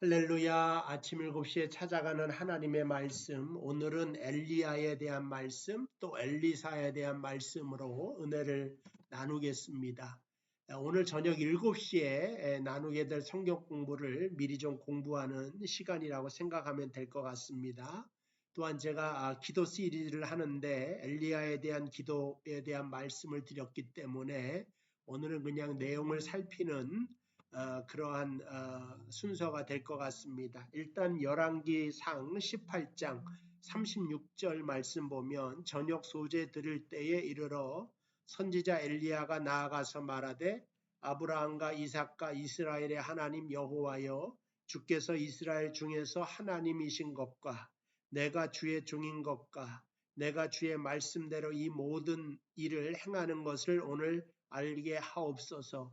할렐루야 아침 7시에 찾아가는 하나님의 말씀 오늘은 엘리야에 대한 말씀 또 엘리사에 대한 말씀으로 은혜를 나누겠습니다. 오늘 저녁 7시에 나누게 될 성경 공부를 미리 좀 공부하는 시간이라고 생각하면 될 것 같습니다. 또한 제가 아, 기도 시리즈를 하는데 엘리야에 대한 기도에 대한 말씀을 드렸기 때문에 오늘은 그냥 내용을 살피는 어, 그러한 어, 순서가 될 것 같습니다. 일단 열왕기상 18장 36절 말씀 보면 저녁 소재 들을 때에 이르러 선지자 엘리야가 나아가서 말하되 아브라함과 이삭과 이스라엘의 하나님 여호와여 주께서 이스라엘 중에서 하나님이신 것과 내가 주의 종인 것과 내가 주의 말씀대로 이 모든 일을 행하는 것을 오늘 알게 하옵소서.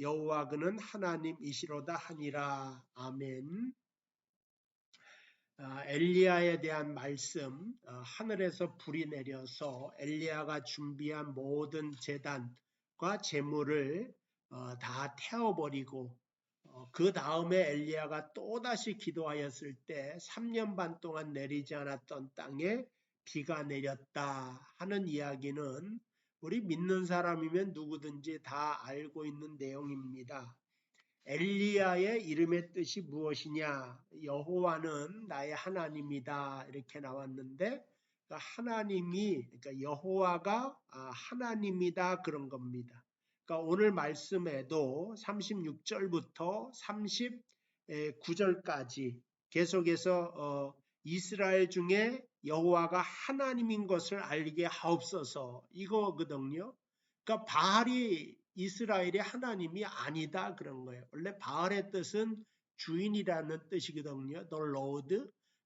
여호와 그는 하나님이시로다 하니라. 아멘. 아, 엘리야에 대한 말씀 어, 하늘에서 불이 내려서 엘리야가 준비한 모든 재단과 재물을 어, 다 태워버리고 어, 그 다음에 엘리야가 또다시 기도하였을 때 3년 반 동안 내리지 않았던 땅에 비가 내렸다 하는 이야기는 우리 믿는 사람이면 누구든지 다 알고 있는 내용입니다. 엘리야의 이름의 뜻이 무엇이냐? 여호와는 나의 하나님이다. 이렇게 나왔는데 그 하나님이 그러니까 여호와가 아, 하나님이다 그런 겁니다. 그러니까 오늘 말씀에도 36절부터 39절까지 계속해서 어, 이스라엘 중에 여호와가 하나님인 것을 알게 하옵소서 이거거든요. 그러니까 바알이 이스라엘의 하나님이 아니다 그런 거예요. 원래 바알의 뜻은 주인이라는 뜻이거든요. The Lord.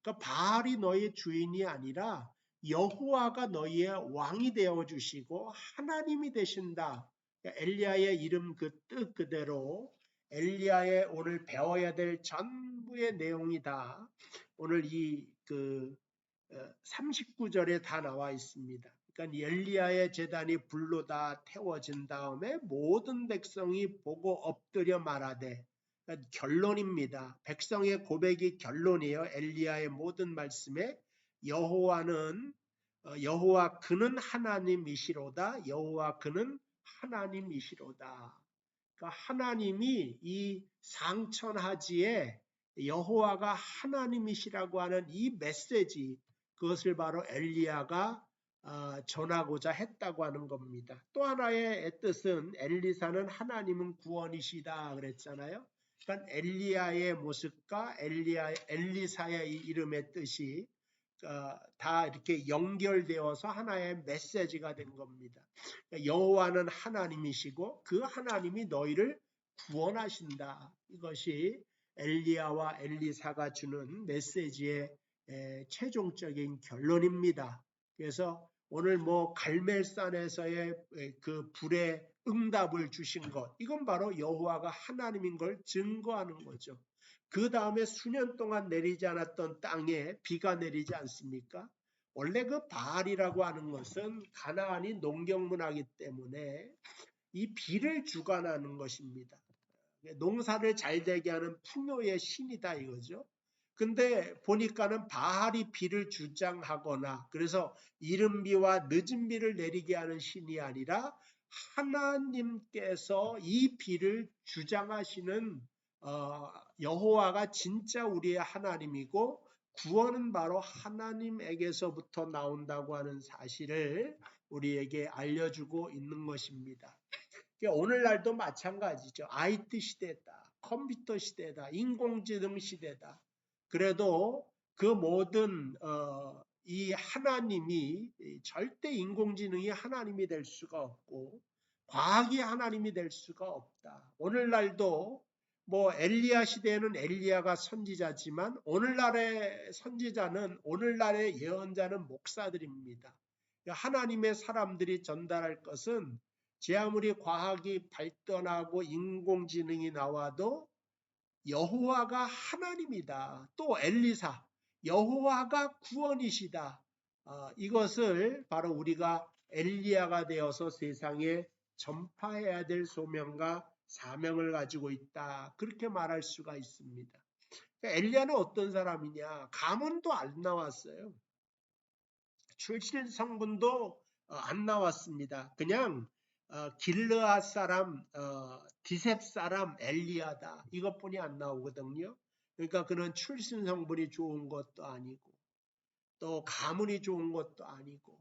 그러니까 바알이 너의 주인이 아니라 여호와가 너희의 왕이 되어 주시고 하나님이 되신다. 그러니까 엘리야의 이름 그 뜻 그대로 엘리야의 오늘 배워야 될 전부의 내용이다. 오늘 이 그 39절에 다 나와 있습니다. 그러니까 엘리야의 재단이 불로 다 태워진 다음에 모든 백성이 보고 엎드려 말하되 그러니까 결론입니다. 백성의 고백이 결론이에요. 엘리야의 모든 말씀에 여호와는 어, 여호와 그는 하나님이시로다. 여호와 그는 하나님이시로다. 그러니까 하나님이 이 상천하지에 여호와가 하나님이시라고 하는 이 메시지 그것을 바로 엘리야가 어, 전하고자 했다고 하는 겁니다. 또 하나의 뜻은 엘리사는 하나님은 구원이시다 그랬잖아요. 그러니까 엘리야의 모습과 엘리야, 엘리사의 이름의 뜻이 어, 다 이렇게 연결되어서 하나의 메시지가 된 겁니다. 그러니까 여호와는 하나님이시고 그 하나님이 너희를 구원하신다. 이것이 엘리야와 엘리사가 주는 메시지의 최종적인 결론입니다. 그래서 오늘 뭐 갈멜산에서의 그 불의 응답을 주신 것 이건 바로 여호와가 하나님인 걸 증거하는 거죠. 그 다음에 수년 동안 내리지 않았던 땅에 비가 내리지 않습니까? 원래 그 바알이라고 하는 것은 가나안이 농경문화기 때문에 이 비를 주관하는 것입니다. 농사를 잘 되게 하는 풍요의 신이다 이거죠. 근데 보니까는 바알이 비를 주장하거나 그래서 이른 비와 늦은 비를 내리게 하는 신이 아니라 하나님께서 이 비를 주장하시는 어, 여호와가 진짜 우리의 하나님이고 구원은 바로 하나님에게서부터 나온다고 하는 사실을 우리에게 알려주고 있는 것입니다. 오늘날도 마찬가지죠. IT 시대다, 컴퓨터 시대다, 인공지능 시대다. 그래도 그 모든 어, 이 하나님이 절대 인공지능이 하나님이 될 수가 없고 과학이 하나님이 될 수가 없다. 오늘날도 뭐 엘리야 시대에는 엘리야가 선지자지만 오늘날의 선지자는 오늘날의 예언자는 목사들입니다. 하나님의 사람들이 전달할 것은 제 아무리 과학이 발전하고 인공지능이 나와도 여호와가 하나님이다. 또 엘리사 여호와가 구원이시다. 어, 이것을 바로 우리가 엘리야가 되어서 세상에 전파해야 될 소명과 사명을 가지고 있다. 그렇게 말할 수가 있습니다. 엘리야는 어떤 사람이냐? 가문도 안 나왔어요. 출신 성분도 어, 안 나왔습니다. 그냥 어, 길르앗 사람, 어, 디셉 사람 엘리야다. 이것뿐이 안 나오거든요. 그러니까 그는 출신 성분이 좋은 것도 아니고 또 가문이 좋은 것도 아니고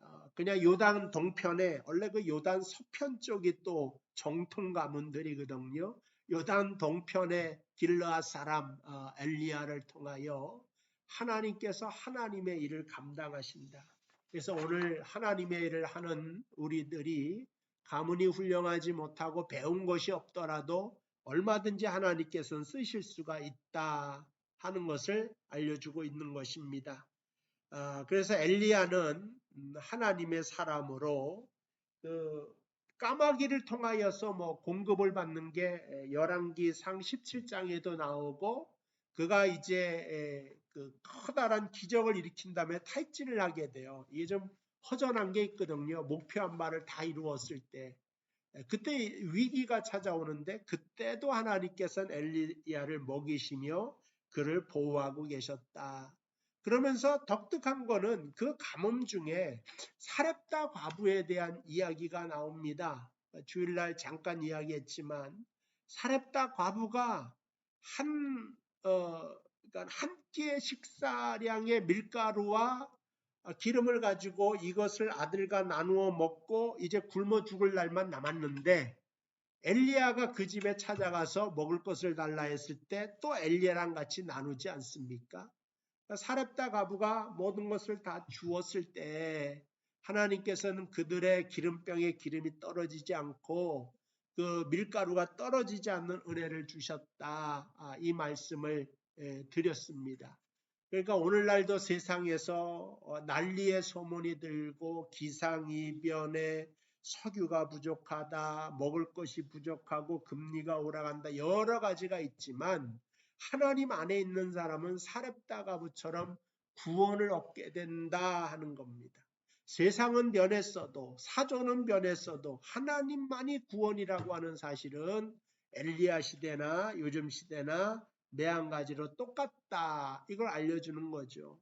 어, 그냥 요단 동편에 원래 그 요단 서편 쪽이 또 정통 가문들이거든요. 요단 동편의 길르앗 사람 어, 엘리야를 통하여 하나님께서 하나님의 일을 감당하신다. 그래서 오늘 하나님의 일을 하는 우리들이 가문이 훌륭하지 못하고 배운 것이 없더라도 얼마든지 하나님께서는 쓰실 수가 있다 하는 것을 알려주고 있는 것입니다. 아, 그래서 엘리야는 음, 하나님의 사람으로 그 까마귀를 통하여서 뭐 공급을 받는 게 열왕기 상 17장에도 나오고 그가 이제 그 커다란 기적을 일으킨 다음에 탈진을 하게 돼요. 이게 좀 허전한 게 있거든요. 목표한 바를 다 이루었을 때. 그때 위기가 찾아오는데 그때도 하나님께서는 엘리야를 먹이시며 그를 보호하고 계셨다. 그러면서 독특한 거는 그 가뭄 중에 사렙다 과부에 대한 이야기가 나옵니다. 주일날 잠깐 이야기했지만 사렙다 과부가 한, 어, 그러니까 한 끼의 식사량의 밀가루와 기름을 가지고 이것을 아들과 나누어 먹고 이제 굶어 죽을 날만 남았는데 엘리야가 그 집에 찾아가서 먹을 것을 달라 했을 때 또 엘리야랑 같이 나누지 않습니까? 사렙다 가부가 모든 것을 다 주었을 때 하나님께서는 그들의 기름병에 기름이 떨어지지 않고 그 밀가루가 떨어지지 않는 은혜를 주셨다. 아, 이 말씀을 드렸습니다. 그러니까 오늘날도 세상에서 어, 난리의 소문이 들고 기상이변에 석유가 부족하다, 먹을 것이 부족하고 금리가 오라간다 여러 가지가 있지만 하나님 안에 있는 사람은 사렙다가부처럼 구원을 얻게 된다 하는 겁니다. 세상은 변했어도 사조는 변했어도 하나님만이 구원이라고 하는 사실은 엘리야 시대나 요즘 시대나 매한가지로 똑같다 이걸 알려주는 거죠.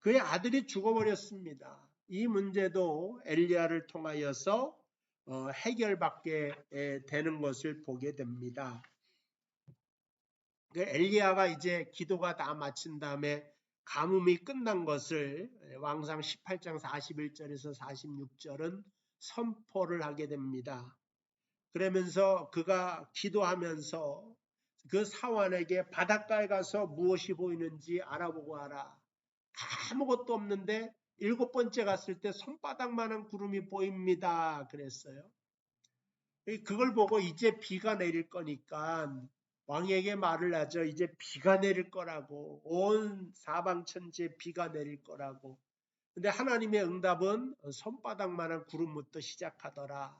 그의 아들이 죽어버렸습니다. 이 문제도 엘리야를 통하여서 어, 해결받게 되는 것을 보게 됩니다. 그 엘리야가 이제 기도가 다 마친 다음에 가뭄이 끝난 것을 왕상 18장 41절에서 46절은 선포를 하게 됩니다. 그러면서 그가 기도하면서 그 사환에게 바닷가에 가서 무엇이 보이는지 알아보고 하라. 아무것도 없는데 일곱 번째 갔을 때 손바닥만한 구름이 보입니다. 그랬어요. 그걸 보고 이제 비가 내릴 거니까 왕에게 말을 하죠. 이제 비가 내릴 거라고. 온 사방천지에 비가 내릴 거라고. 근데 하나님의 응답은 손바닥만한 구름부터 시작하더라.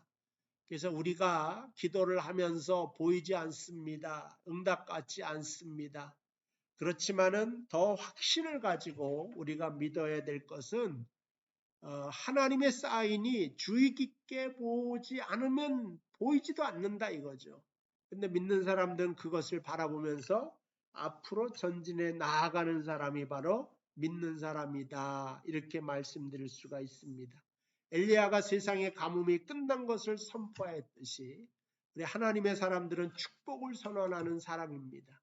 그래서 우리가 기도를 하면서 보이지 않습니다. 응답 같지 않습니다. 그렇지만은 더 확신을 가지고 우리가 믿어야 될 것은 어, 하나님의 사인이 주의 깊게 보지 않으면 보이지도 않는다 이거죠. 근데 믿는 사람들은 그것을 바라보면서 앞으로 전진해 나아가는 사람이 바로 믿는 사람이다. 이렇게 말씀드릴 수가 있습니다. 엘리야가 세상의 가뭄이 끝난 것을 선포했듯이 우리 하나님의 사람들은 축복을 선언하는 사람입니다.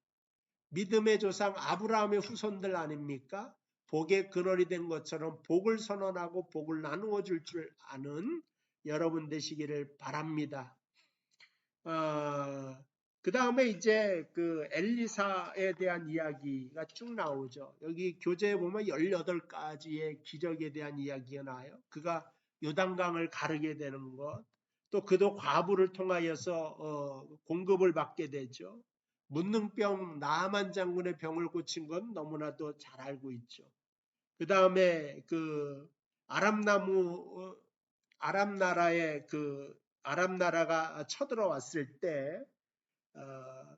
믿음의 조상 아브라함의 후손들 아닙니까? 복의 근원이 된 것처럼 복을 선언하고 복을 나누어 줄 줄 아는 여러분 되시기를 바랍니다. 어, 그 다음에 이제 그 엘리사에 대한 이야기가 쭉 나오죠. 여기 교재에 보면 18가지의 기적에 대한 이야기가 나와요. 그가 요단강을 가르게 되는 것, 또 그도 과부를 통하여서 어, 공급을 받게 되죠. 문능병 나만 장군의 병을 고친 건 너무나도 잘 알고 있죠. 그 다음에 그 아람나무 어, 아람 나라의 그 아람 나라가 쳐들어왔을 때 어,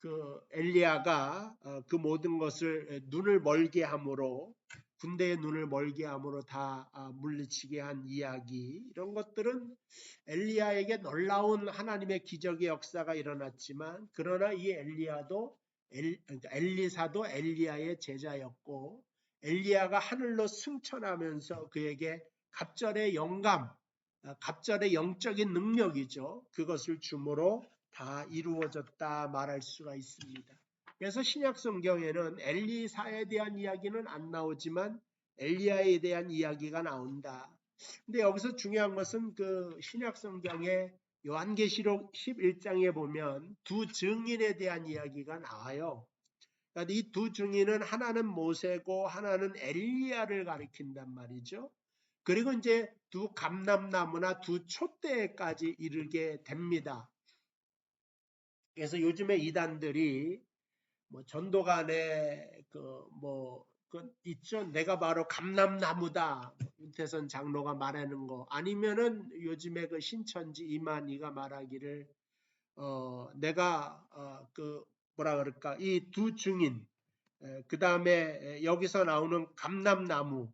그 엘리야가 어, 그 모든 것을 눈을 멀게 함으로 군대의 눈을 멀게 함으로 다 아, 물리치게 한 이야기 이런 것들은 엘리야에게 놀라운 하나님의 기적의 역사가 일어났지만 그러나 이 엘리야도 엘, 그러니까 엘리사도 엘리야의 제자였고 엘리야가 하늘로 승천하면서 그에게 갑절의 영감, 아, 갑절의 영적인 능력이죠. 그것을 주므로 다 이루어졌다 말할 수가 있습니다. 그래서 신약 성경에는 엘리사에 대한 이야기는 안 나오지만 엘리야에 대한 이야기가 나온다. 근데 여기서 중요한 것은 그 신약 성경의 요한계시록 11장에 보면 두 증인에 대한 이야기가 나와요. 그러니까 이 두 증인은 하나는 모세고 하나는 엘리야를 가리킨단 말이죠. 그리고 이제 두 감람나무나 두 촛대까지 이르게 됩니다. 그래서 요즘에 이단들이 뭐 전도간에 그뭐 그 있죠. 내가 바로 감람나무다. 윤태선 장로가 말하는 거 아니면은 요즘에 그 신천지 이만희가 말하기를 어 내가 어 그 뭐라 그럴까 이 두 증인 그 다음에 여기서 나오는 감람나무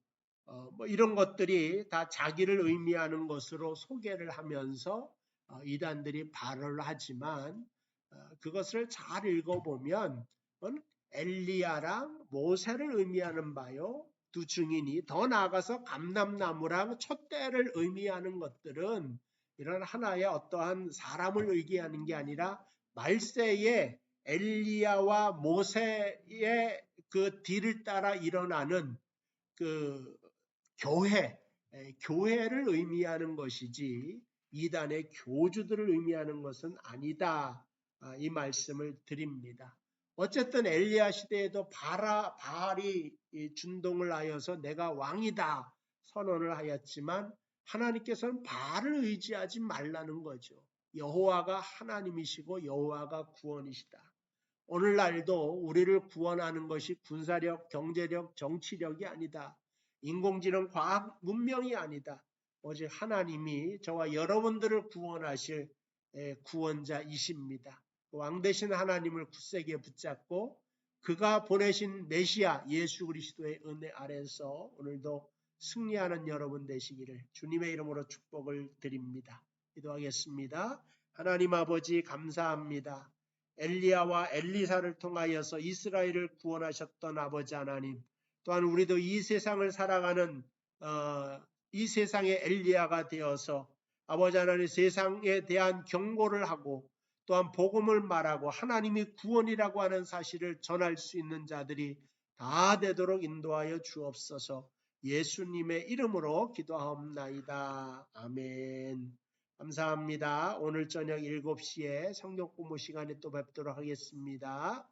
어, 뭐 이런 것들이 다 자기를 의미하는 것으로 소개를 하면서 어, 이단들이 발언을 하지만 어, 그것을 잘 읽어보면 엘리야랑 모세를 의미하는 바요. 두 증인이 더 나아가서 감람나무랑 촛대를 의미하는 것들은 이런 하나의 어떠한 사람을 의미하는 게 아니라 말세에 엘리야와 모세의 그 뒤를 따라 일어나는 그 교회, 교회를 의미하는 것이지 이단의 교주들을 의미하는 것은 아니다. 아, 이 말씀을 드립니다. 어쨌든 엘리야 시대에도 바라, 바알이 준동을 하여서 내가 왕이다 선언을 하였지만 하나님께서는 바알을 의지하지 말라는 거죠. 여호와가 하나님이시고 여호와가 구원이시다. 오늘날도 우리를 구원하는 것이 군사력, 경제력, 정치력이 아니다. 인공지능 과학 문명이 아니다. 오직 하나님이 저와 여러분들을 구원하실 구원자이십니다. 왕 대신 하나님을 굳세게 붙잡고 그가 보내신 메시아 예수 그리스도의 은혜 아래서 오늘도 승리하는 여러분 되시기를 주님의 이름으로 축복을 드립니다. 기도하겠습니다. 하나님 아버지 감사합니다. 엘리야와 엘리사를 통하여서 이스라엘을 구원하셨던 아버지 하나님 또한 우리도 이 세상을 살아가는 어, 이 세상의 엘리야가 되어서 아버지 하나님 세상에 대한 경고를 하고 또한 복음을 말하고 하나님이 구원이라고 하는 사실을 전할 수 있는 자들이 다 되도록 인도하여 주옵소서 예수님의 이름으로 기도하옵나이다. 아멘. 감사합니다. 오늘 저녁 7시에 성경 공부 시간에 또 뵙도록 하겠습니다.